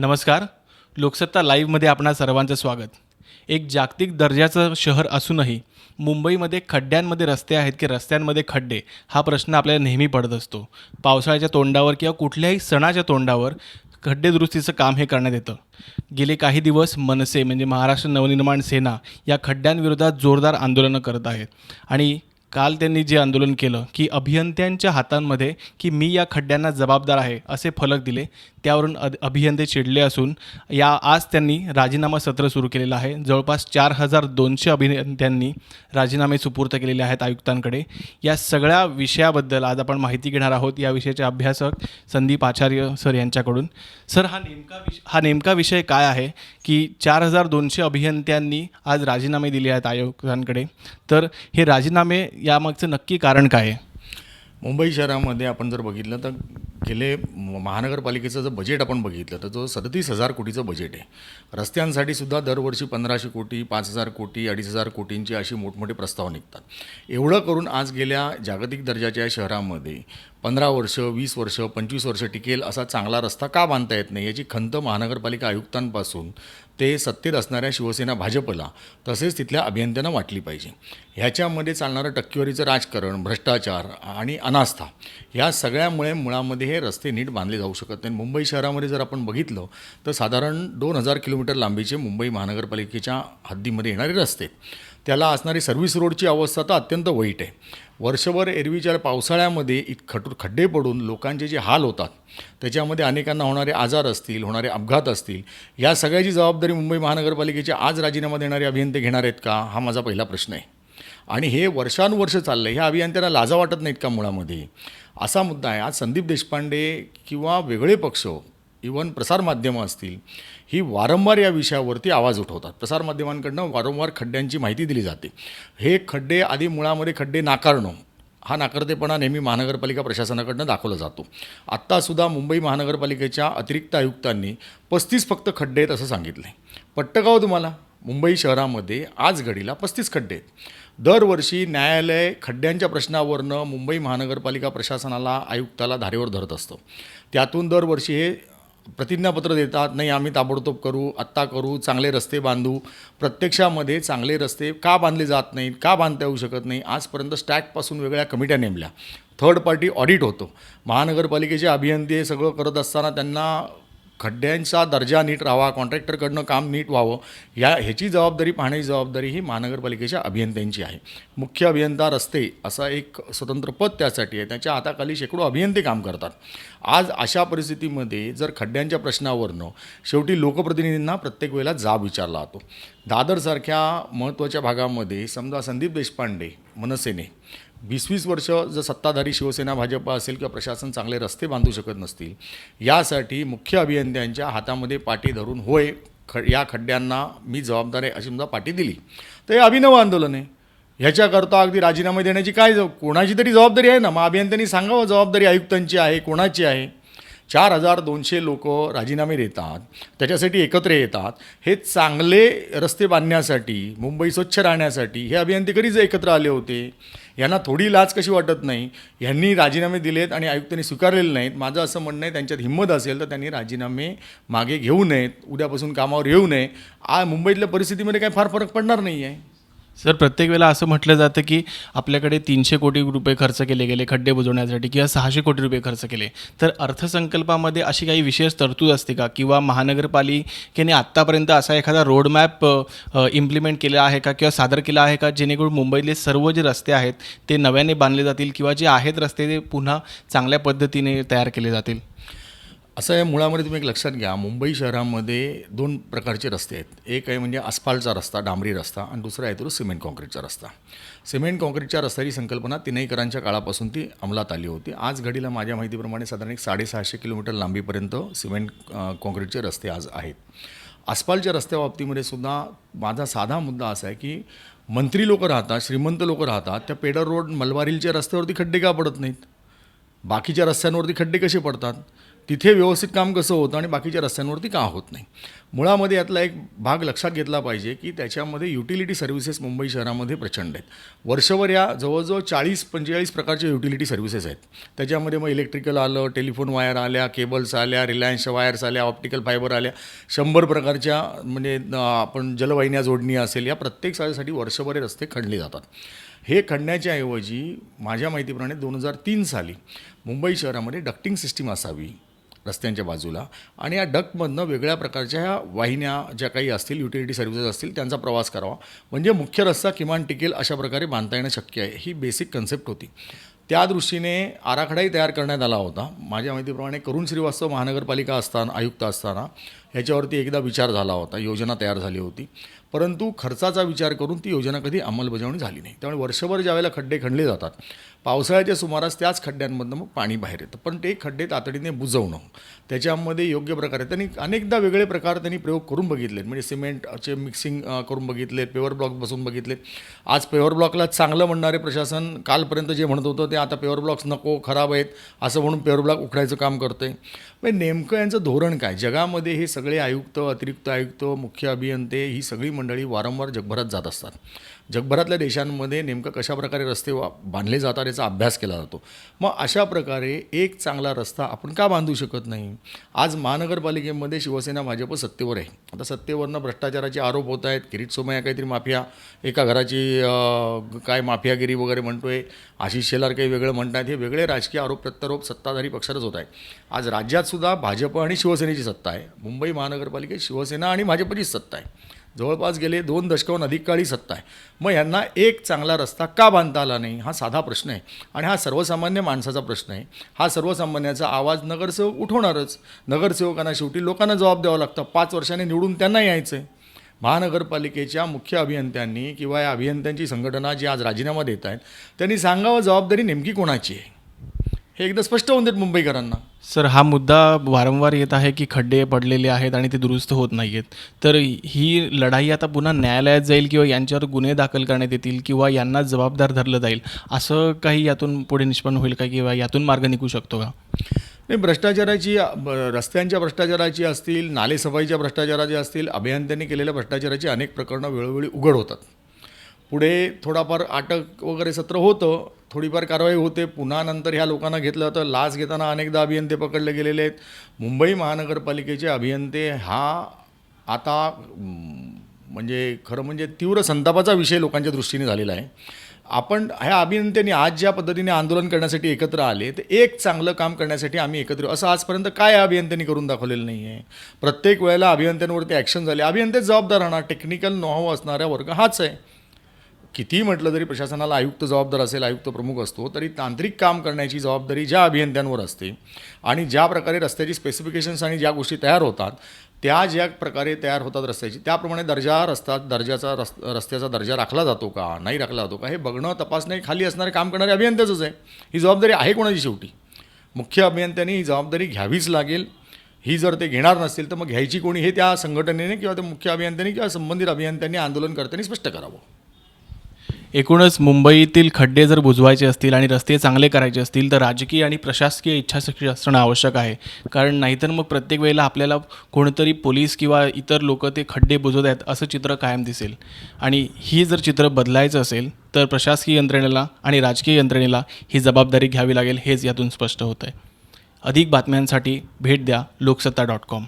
नमस्कार. लोकसत्ता लाईव्हमध्ये आपणा सर्वांचं स्वागत. एक जागतिक दर्जाचं शहर असूनही मुंबईमध्ये खड्ड्यांमध्ये रस्ते आहेत की रस्त्यांमध्ये खड्डे हा प्रश्न आपल्याला नेहमी पडत असतो. पावसाळ्याच्या तोंडावर किंवा कुठल्याही सणाच्या तोंडावर खड्डे दुरुस्तीचं काम हे करण्यात येतं. गेले काही दिवस मनसे म्हणजे महाराष्ट्र नवनिर्माण सेना या खड्ड्यांविरोधात जोरदार आंदोलनं करत आहेत. आणि काल त्यांनी जे आंदोलन केलं की अभियंत्यांच्या हातांमध्ये की मी या खड्ड्यांना जबाबदार आहे असे फलक दिले त्यावरून अ अभियंते चिडले असून या आज त्यांनी राजीनामा सत्र सुरू केलेलं आहे. जवळपास चार हजार दोनशे अभियंत्यांनी राजीनामे सुपूर्त केलेले आहेत आयुक्तांकडे. या सगळ्या विषयाबद्दल आज आपण माहिती घेणार आहोत. या विषयाचे अभ्यासक संदीप आचार्य सर यांच्याकडून. सर हा नेमका विष हा नेमका विषय काय आहे की चार हजार दोनशे अभियंत्यांनी आज राजीनामे दिले आहेत आयुक्तांकडे तर हे राजीनामे यामागचं नक्की कारण काय आहे? मुंबई शहरामध्ये आपण जर बघितलं तर गेले म- महानगरपालिकेचं जर बजेट आपण बघितलं तर जो सदतीस हजार कोटीचं बजेट आहे. रस्त्यांसाठी सुद्धा दरवर्षी पंधराशे कोटी पाच हजार कोटी अडीच हजार कोटींची अशी मोठमोठे प्रस्ताव निघतात. एवढं करून आज गेल्या जागतिक दर्जाच्या शहरामध्ये पंधरा वर्ष वीस वर्ष पंचवीस वर्ष टिकेल असा चांगला रस्ता का बांधता येत नाही याची खंत महानगरपालिका आयुक्तांपासून ते सत्तेत असणाऱ्या शिवसेना भाजपला तसेच तिथल्या अभियंत्यांना वाटली पाहिजे. ह्याच्यामध्ये चालणारं टक्केवारीचं राजकारण भ्रष्टाचार आणि अनास्था या सगळ्यामुळे मुळामध्ये हे रस्ते नीट बांधले जाऊ शकत नाही मुंबई शहरामध्ये जर आपण बघितलं तर साधारण दोन हजार किलोमीटर लांबीचे मुंबई महानगरपालिकेच्या हद्दीमध्ये येणारे रस्ते. त्याला असणारी सर्व्हिस रोडची अवस्था तर अत्यंत वाईट आहे. वर्षभर एरवीच्या पावसाळ्यामध्ये इत खट खड्डे पडून लोकांचे जे हाल होतात त्याच्यामध्ये अनेकांना होणारे आजार असतील होणारे अपघात असतील या सगळ्याची जबाबदारी मुंबई महानगरपालिकेचे आज राजीनामा देणारे अभियंते घेणार आहेत का? हा माझा पहिला प्रश्न आहे. आणि हे वर्षानुवर्ष चाललं आहे ह्या अभियंत्यांना लाजा वाटत नाहीत का मुळामध्ये? असा मुद्दा आहे. आज संदीप देशपांडे किंवा वेगळे पक्ष इवन प्रसारमाध्यमं असतील ही वारंवार या विषयावरती आवाज उठवतात. प्रसारमाध्यमांकडनं वारंवार खड्ड्यांची माहिती दिली जाते. हे खड्डे आधी मुळामध्ये खड्डे नाकारणं हा नाकर्तेपणा नेहमी महानगरपालिका प्रशासनाकडनं दाखवला जातो. आत्तासुद्धा मुंबई महानगरपालिकेच्या अतिरिक्त आयुक्तांनी पस्तीस फक्त खड्डे आहेत असं सांगितलं आहे पट्टं का हो तुम्हाला? मुंबई शहरामध्ये आज घडीला पस्तीस खड्डे आहेत. दरवर्षी न्यायालय खड्ड्यांच्या प्रश्नावरनं मुंबई महानगरपालिका प्रशासनाला आयुक्ताला धारेवर धरत असतं. त्यातून दरवर्षी हे प्रतिज्ञापत्र देतात नाही आम्ही ताबडतोब करू आत्ता करू चांगले रस्ते बांधू प्रत्यक्षामध्ये चांगले रस्ते का बांधले जात नाहीत का बांधता येऊ शकत नाही आजपर्यंत स्टॅकपासून वेगळ्या कमिट्या नेमल्या. थर्ड पार्टी ऑडिट होतो. महानगरपालिकेचे अभियंते सगळं करत असताना त्यांना खड्ड्यांचा दर्जा नीट राहावा कॉन्ट्रॅक्टरकडनं काम नीट व्हावं या ह्याची जबाबदारी पाहण्याची जबाबदारी ही महानगरपालिकेच्या अभियंत्यांची आहे. मुख्य अभियंता रस्ते असा एक स्वतंत्र पद त्यासाठी आहे. त्याच्या हाताखाली शेकडो अभियंते काम करतात. आज अशा परिस्थितीमध्ये जर खड्ड्यांच्या प्रश्नावरनं शेवटी लोकप्रतिनिधींना प्रत्येक वेळेला जाब विचारला जातो. दादरसारख्या महत्त्वाच्या भागामध्ये समजा संदीप देशपांडे मनसेने वीस वीस वर्ष जर सत्ताधारी शिवसेना भाजप असेल किंवा प्रशासन चांगले रस्ते बांधू शकत नसतील यासाठी मुख्य अभियंत्यांच्या हातामध्ये पाठी धरून होय ख या खड्ड्यांना मी जबाबदार आहे अशी समजा पाठी दिली. तर हे अभिनव आंदोलन आहे. ह्याच्याकरता अगदी राजीनामे देण्याची काय कोणाची तरी जबाबदारी आहे ना? मग अभियंत्यांनी सांगावं जबाबदारी आयुक्तांची आहे कोणाची आहे? चार हजार दोनशे लोक राजीनामे देतात त्याच्यासाठी एकत्र येतात. हे चांगले रस्ते बांधण्यासाठी मुंबई स्वच्छ राहण्यासाठी हे अभियंतेकरीच एकत्र आले होते. यांना थोडी लाज कशी वाटत नाही? यांनी राजीनामे दिलेत आणि आयुक्तांनी स्वीकारलेले नाहीत. माझं असं म्हणणं आहे त्यांच्यात हिंमत असेल तर त्यांनी राजीनामे मागे घेऊ नयेत. उद्यापासून कामावर येऊ नये. आ मुंबईतल्या परिस्थितीमध्ये काही फार फरक पडणार नाही आहे सर प्रत्येक वेळेला असं म्हटलं जातं की आपल्याकडे तीनशे कोटी रुपये खर्च केले गेले खड्डे बुजवण्यासाठी किंवा सहाशे कोटी रुपये खर्च केले. तर अर्थसंकल्पामध्ये अशी काही विशेष तरतूद असते का? किंवा महानगरपालिकेने आत्तापर्यंत असा एखादा रोडमॅप इम्प्लिमेंट केला आहे का? किंवा सादर केला आहे का? जेणेकरून मुंबईतले सर्व जे रस्ते आहेत ते नव्याने बांधले जातील किंवा जे आहेत रस्ते ते पुन्हा चांगल्या पद्धतीने तयार केले जातील? असं आहे मुळामध्ये तुम्ही एक लक्षात घ्या. मुंबई शहरामध्ये दोन प्रकारचे रस्ते आहेत. एक आहे म्हणजे अस्फाल्टचा रस्ता डांबरी रस्ता आणि दुसरा आहे तो सिमेंट कॉन्क्रीटचा रस्ता. सिमेंट कॉन्क्रीटच्या रस्त्याची संकल्पना तिनईकरांच्या काळापासून ती अंमलात आली होती. आज घडीला माझ्या माहितीप्रमाणे साधारण एक साडेसहाशे किलोमीटर लांबीपर्यंत सिमेंट काँक्रीटचे कॉन्क्रीटचे रस्ते आज आहेत. अस्फाल्टच्या रस्त्याबाबतीमध्ये सुद्धा माझा साधा मुद्दा असा आहे की मंत्री लोक राहतात श्रीमंत लोक राहतात त्या पेडर रोड मलबारीलच्या रस्त्यावरती खड्डे का पडत नाहीत? बाकीच्या रस्त्यांवरती खड्डे कसे पडतात? तिथे व्यवस्थित काम कसं होतं आणि बाकीच्या रस्त्यांवरती का होत नाही? मुळामध्ये यातला एक भाग लक्षात घेतला पाहिजे की त्याच्यामध्ये युटिलिटी सर्व्हिसेस मुंबई शहरामध्ये प्रचंड आहेत. वर्षभर या जवळजवळ चाळीस पंचेचाळीस प्रकारच्या युटिलिटी सर्व्हिसेस आहेत. त्याच्यामध्ये मग इलेक्ट्रिकल आलं टेलिफोन वायर आल्या केबल्स आल्या रिलायन्सच्या वायर्स आल्या ऑप्टिकल फायबर आल्या. शंभर प्रकारच्या म्हणजे आपण जलवाहिन्या जोडणी असेल या प्रत्येक सासाठी वर्षभर हे रस्ते खणले जातात. हे खणण्याच्या ऐवजी माझ्या माहितीप्रमाणे दोन हजार तीन साली मुंबई शहरामध्ये डक्टिंग सिस्टीम असावी रस्त्यांच्या बाजूला. आणि या डकमधनं वेगळ्या प्रकारच्या ह्या वाहिन्या ज्या काही असतील युटिलिटी सर्व्हिसेस असतील त्यांचा प्रवास करावा. म्हणजे मुख्य रस्ता किमान टिकेल अशा प्रकारे बांधता येणं शक्य आहे. ही बेसिक कन्सेप्ट होती. त्या दृष्टीने आराखडाही तयार करण्यात आला होता. माझ्या माहितीप्रमाणे करुण श्रीवास्तव महानगरपालिका असताना आयुक्त असताना ह्याच्यावरती एकदा विचार झाला होता योजना तयार झाली होती. परंतु खर्चाचा विचार करून ती योजना कधी अंमलबजावणी झाली नाही. त्यामुळे वर्षभर ज्यावेळेला खड्डे खणले जातात पावसाळ्याच्या सुमारास त्याच खड्ड्यांमधनं मग पाणी बाहेर येतं. पण ते खड्डे तातडीने बुजवणं त्याच्यामध्ये योग्य प्रकारे त्यांनी अनेकदा वेगळे प्रकार त्यांनी प्रयोग करून बघितलेत. म्हणजे सिमेंटचे मिक्सिंग करून बघितलेत पेवर ब्लॉक बसून बघितलेत. आज पेवर ब्लॉकला चांगलं म्हणणारे प्रशासन कालपर्यंत जे म्हणत होतं ते आता पेवर ब्लॉक्स नको खराब आहेत असं म्हणून पेवर ब्लॉक उखडायचं काम करतं आहे म्हणजे नेमकं यांचं धोरण काय? जगामध्ये हे सगळं सगळे आयुक्त अतिरिक्त आयुक्त मुख्य अभियंते ही सगळी मंडळी वारंवार जगभरात जात असतात. जगभरातल्या देशांमध्ये नेमकं कशा प्रकारे रस्ते वा बांधले जातात याचा अभ्यास केला जातो. मग अशा प्रकारे एक चांगला रस्ता आपण का बांधू शकत नाही? आज महानगरपालिकेमध्ये शिवसेना भाजप सत्तेवर आहे. आता सत्तेवरनं भ्रष्टाचाराचे आरोप होत आहेत. किरीट सोमय्या काहीतरी माफिया एका घराची काय माफियागिरी वगैरे म्हणतोय. आशिष शेलार काही वेगळं म्हणतात हे वेगळे राजकीय आरोप प्रत्यारोप सत्ताधारी पक्षातच होत आहे आज राज्यात सुद्धा भाजप आणि शिवसेनेची सत्ता आहे. मुंबई महानगरपालिकेत शिवसेना आणि भाजपचीच सत्ता आहे. जवळपास गेले दोन दशकाहून अधिक काळी सत्ता आहे. मग यांना एक चांगला रस्ता का बांधता आला नाही? हा साधा प्रश्न आहे. आणि हा सर्वसामान्य माणसाचा प्रश्न आहे. हा सर्वसामान्याचा आवाज नगरसेवक उठवणारच. नगरसेवकांना शेवटी लोकांना जबाब द्यावा लागतं. पाच वर्षांनी निवडून त्यांना यायचं आहे महानगरपालिकेच्या मुख्य अभियंत्यांनी किंवा या अभियंत्यांची संघटना जी आज राजीनामा देत आहेत त्यांनी सांगावं जबाबदारी नेमकी कोणाची आहे? हे एकदा स्पष्ट होऊन देत मुंबईकरांना. सर हा मुद्दा वारंवार येत आहे की खड्डे पडलेले आहेत आणि ते दुरुस्त होत नाही आहेत तर ही लढाई आता पुन्हा न्यायालयात जाईल किंवा यांच्यावर गुन्हे दाखल करण्यात येतील किंवा यांना जबाबदार धरलं जाईल असं काही यातून पुढे निष्पन्न होईल का किंवा यातून मार्ग निघू शकतो का? नाही भ्रष्टाचाराची रस्त्यांच्या भ्रष्टाचाराची असतील नालेसफाईच्या भ्रष्टाचाराची असतील अभियंत्यांनी केलेल्या भ्रष्टाचाराची अनेक प्रकरणं वेळोवेळी उघड होतात. पुढे थोडाफार अटक वगैरे सत्र होतं थोडीफार कारवाई होते. पुन्हा नंतर ह्या लोकांना घेतलं तर लाच घेताना अनेकदा अभियंते पकडले गेलेले आहेत. मुंबई महानगरपालिकेचे अभियंते हा आता म्हणजे खरं म्हणजे तीव्र संतापाचा विषय लोकांच्या दृष्टीने झालेला आहे. आपण ह्या अभियंत्यांनी आज ज्या पद्धतीने आंदोलन करण्यासाठी एकत्र आले तर एक चांगलं काम करण्यासाठी आम्ही एकत्र येऊ. असं आजपर्यंत काय अभियंत्यांनी करून दाखवलेलं नाही आहे प्रत्येक वेळेला अभियंत्यांवरती ॲक्शन झाले. अभियंते जबाबदार राहणार टेक्निकल नोहाव असणारा वर्ग हाच आहे. कितीही म्हटलं तरी प्रशासनाला आयुक्त जबाबदार असेल आयुक्त प्रमुख असतो तरी तांत्रिक काम करण्याची जबाबदारी ज्या अभियंत्यांवर असते आणि ज्या प्रकारे रस्त्याची स्पेसिफिकेशन्स आणि ज्या गोष्टी तयार होतात त्या ज्या प्रकारे तयार होतात रस्त्याची त्याप्रमाणे दर्जा रस्ता दर्जाचा रस् रस्त्याचा दर्जा राखला जातो का नाही राखला जातो का हे बघणं तपासणे खाली असणारे काम करणारे अभियंत्याचंच आहे. ही जबाबदारी आहे कोणाची शेवटी? मुख्य अभियंत्यांनी ही जबाबदारी घ्यावीच लागेल. ही जर ते घेणार नसतील तर मग घ्यायची कोणी हे त्या संघटनेने किंवा त्या मुख्य अभियंत्यांनी किंवा संबंधित अभियंत्यांनी आंदोलन करताना स्पष्ट करावं. एकूणच मुंबईतील खड्डे जर बुजवायचे असतील आणि रस्ते चांगले करायचे असतील तर राजकीय आणि प्रशासकीय इच्छाशक्ती असणं आवश्यक आहे. कारण नाहीतर मग प्रत्येक वेळेला आपल्याला कोणतरी पोलीस किंवा इतर लोक ते खड्डे बुजवत आहेत असं चित्र कायम दिसेल. आणि ही जर चित्र बदलायचं असेल तर प्रशासकीय यंत्रणेला आणि राजकीय यंत्रणेला ही जबाबदारी घ्यावी लागेल हेच यातून स्पष्ट होतं आहे अधिक बातम्यांसाठी भेट द्या लोकसत्ता डॉट कॉम.